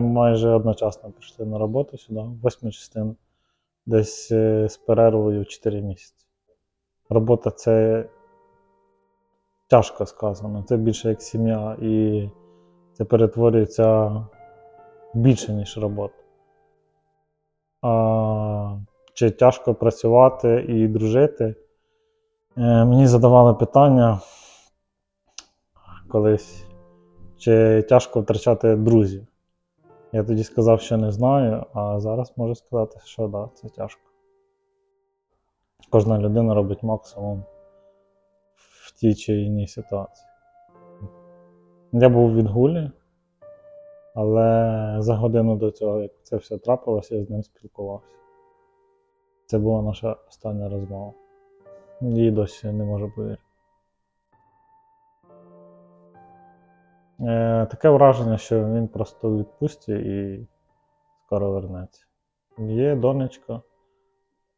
майже одночасно прийшли на роботу сюди, восьму частину, десь е, з перервою 4 місяці. Робота це тяжко сказано, це більше як сім'я, і це перетворюється більше, ніж робота. А, чи тяжко працювати і дружити? Е, Мені задавали питання колись, чи тяжко втрачати друзів. Я тоді сказав, що не знаю, а зараз можу сказати, що да, це тяжко. Кожна людина робить максимум в тій чи іній ситуації. Я був в відгулі, але за годину до цього, як це все трапилося, я з ним спілкувався. Це була наша остання розмова. Її досі не можу повірити. Е, таке враження, що він просто у і скоро вернеться. Є донечка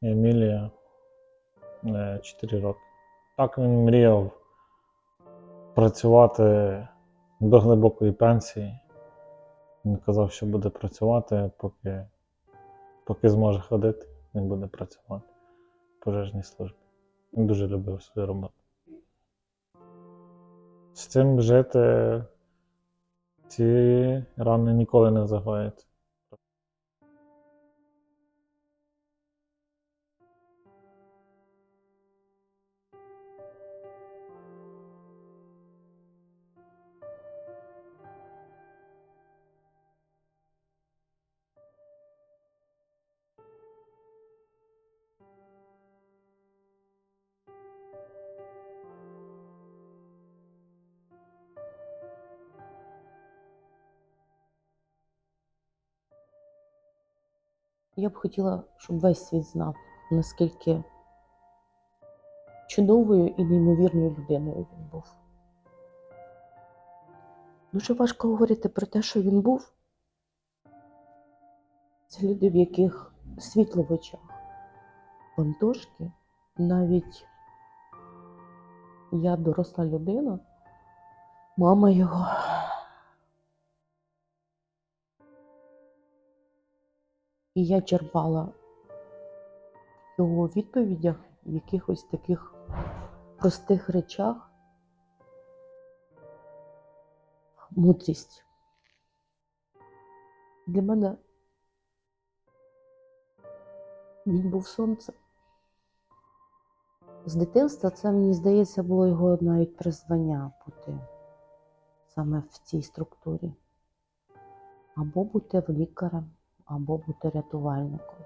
Емілія е, 4 роки. Так він мріяв працювати до глибокої пенсії. Він казав, що буде працювати, поки, поки зможе ходити, він буде працювати в пожежній службі. Він дуже любив свою роботу. З цим жити ці рани ніколи не загояться. Я б хотіла, щоб весь світ знав, наскільки чудовою і неймовірною людиною він був. Дуже важко говорити про те, що він був. Це люди, в яких світло в очах, бантожки, навіть я доросла людина, мама його. І я черпала в його відповідях в якихось таких простих речах мудрість. Для мене він був сонцем. З дитинства це, мені здається, було його навіть призвання бути саме в цій структурі. Або бути лікарем, або бути рятувальником.